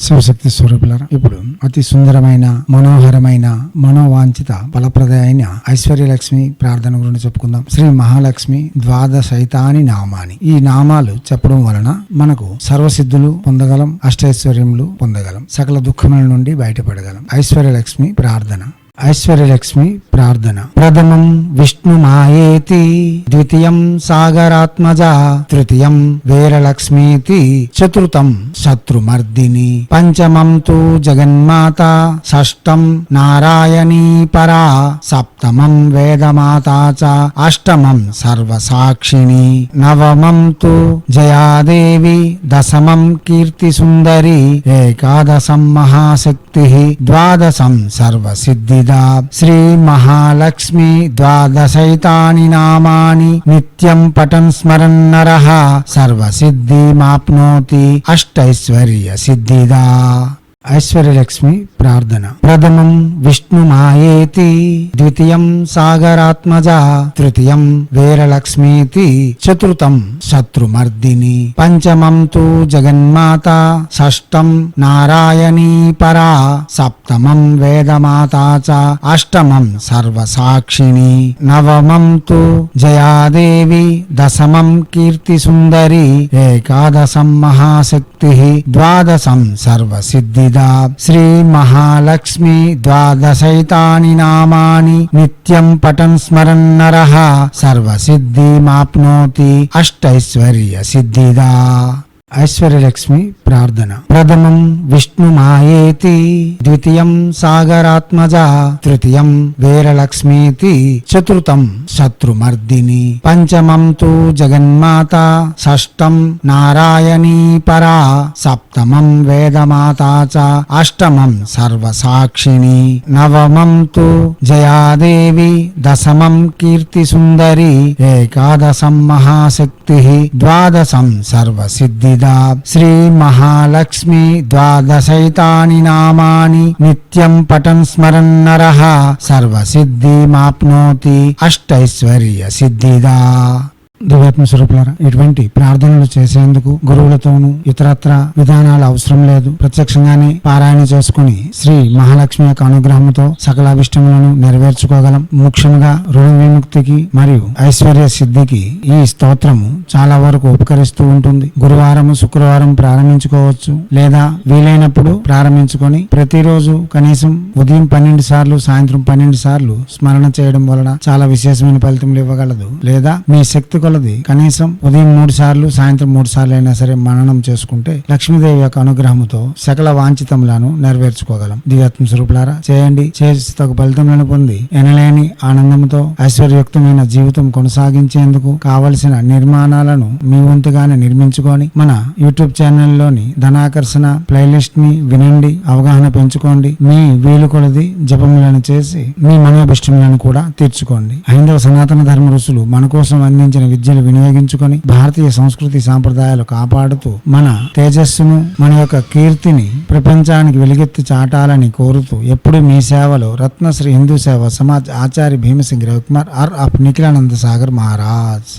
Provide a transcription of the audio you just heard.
శివశక్తి స్వరూపులారా ఇప్పుడు అతి సుందరమైన మనోహరమైన మనోవాంఛిత ఫలప్రద అయిన ఐశ్వర్యలక్ష్మి ప్రార్థన గురించి చెప్పుకుందాం. శ్రీ మహాలక్ష్మి ద్వాదశైతాని నామాని. ఈ నామాలు చెప్పడం వలన మనకు సర్వసిద్ధులు పొందగలం అష్టైశ్వర్యములు పొందగలం సకల దుఃఖముల నుండి బయటపడగలం. ఐశ్వర్యలక్ష్మి ప్రార్థన. ఐశ్వర్యలక్ష్మి ప్రార్థన. ప్రథమం విష్ణుమాయేతి ద్వితీయం సాగరాత్మజ తృతీయం వీరలక్ష్మీతి చతుర్థం శత్రుమర్దిని. పంచమం తు జగన్మాత షష్టం నారాయణీ పరా సప్తమం వేదమాత చ అష్టమం సర్వసాక్షిణి. నవమం తు జయాదేవి దశమం కీర్తి సుందరి ఏకాదశం మహాశక్తి ద్వాదశం సర్వసిద్ధిద శ్రీ మహాలక్ష్మి ద్వాదశైతాని నామాని నిత్యం పటం స్మరన్ నరః. సర్వసిద్ధిమాప్నోతి అష్టైశ్వర్య సిద్ధిదా. ఐశ్వర్యలక్ష్మి ప్రార్థన. ప్రథమం విష్ణుమాయేతి ద్వితీయం సాగరాత్మజ తృతీయం వీరలక్ష్మీతి చతుర్థం శత్రుమర్దిని పంచమం తు జగన్మాత షష్టం నారాయణీ పరా సప్తమం వేదమాత చ అష్టమం సర్వసాక్షిణి నవమం తు జయాదేవి దశమం కీర్తి సుందరి ఏకాదశం మహాశక్తి ద్వాదశం సర్వసిద్ధి సర్వసిద్ధిదా శ్రీ మహాలక్ష్మి ద్వాదశైతాని నామాని నిత్యం పటం స్మరన్ నరః సర్వసిద్ధిమాప్నోతి అష్టైశ్వర్య సిద్ధిదా ఐశ్వర్యలక్ష్మి ప్రార్థన. ప్రథమం విష్ణుమాయేతి ద్వితీయం సాగరాత్మజ తృతీయం వీరలక్ష్మీతి చతుర్థం శత్రుమర్దిని. పంచమం తు జగన్మాత షష్టం నారాయణీ పరా సప్తమం వేదమాత చ అష్టమం సర్వసాక్షిణి. నవమం తు జయాదేవి దశమం కీర్తి సుందరి ఏకాదశం మహాశక్తి ద్వాదశం సర్వసిద్ధిదా. శ్రీ మహాలక్ష్మి ద్వాదశైతాని నామాని నిత్యం పటం స్మరన్ నరః. సర్వసిద్ధిమాప్నోతి అష్టైశ్వర్య సిద్ధిదా దివ్యాత్మ స్వరూపులారా ఇటువంటి ప్రార్థనలు చేసేందుకు గురువులతోనూ ఇతరత్ర విధానాలు అవసరం లేదు. ప్రత్యక్షంగానే పారాయణ చేసుకుని శ్రీ మహాలక్ష్మి యొక్క అనుగ్రహంతో సకలాభిష్టములను నెరవేర్చుకోగలం. ముఖ్యంగా రుణ విముక్తికి మరియు ఐశ్వర్య సిద్ధికి ఈ స్తోత్రము చాలా వరకు ఉపకరిస్తూ ఉంటుంది. గురువారం శుక్రవారం ప్రారంభించుకోవచ్చు లేదా వీలైనప్పుడు ప్రారంభించుకొని ప్రతిరోజు కనీసం ఉదయం పన్నెండు సార్లు సాయంత్రం పన్నెండు సార్లు స్మరణ చేయడం వలన చాలా విశేషమైన ఫలితములు ఇవ్వగలదు లేదా మీ శక్తి కొలది కనీసం ఉదయం మూడు సార్లు సాయంత్రం మూడు సార్లు అయినా సరే మననం చేసుకుంటే లక్ష్మీదేవి యొక్క అనుగ్రహముతో సకల వాంఛితములను నెరవేర్చుకోగలం. దివ్యాత్మ స్వరూపులారా చేయండి. చేసి తగు ఫలితములను పొంది ఎనలేని ఆనందంతో ఐశ్వర్యుక్తమైన జీవితం కొనసాగించేందుకు కావలసిన నిర్మాణాలను మీ వంతుగానే నిర్మించుకొని మన యూట్యూబ్ ఛానల్లోని ధనాకర్షణ ప్లేలిస్ట్ని వినండి అవగాహన పెంచుకోండి మీ వీలు కొలది జపములను చేసి మీ మనోభిష్టములను కూడా తీర్చుకోండి. హైందవ సనాతన ధర్మ ఋషులు మన కోసం అందించిన విద్యను వినియోగించుకొని భారతీయ సంస్కృతి సాంప్రదాయాలు కాపాడుతూ మన తేజస్సును మన యొక్క కీర్తిని ప్రపంచానికి వెలుగెత్తి చాటాలని కోరుతూ ఎప్పుడు మీ సేవలో రత్నశ్రీ హిందూ సేవ సమాజ్ ఆచార్య భీమసింగ్ రవికుమార్ ఆర్ ఆఫ్ నిఖిలానంద సాగర్ మహారాజ్.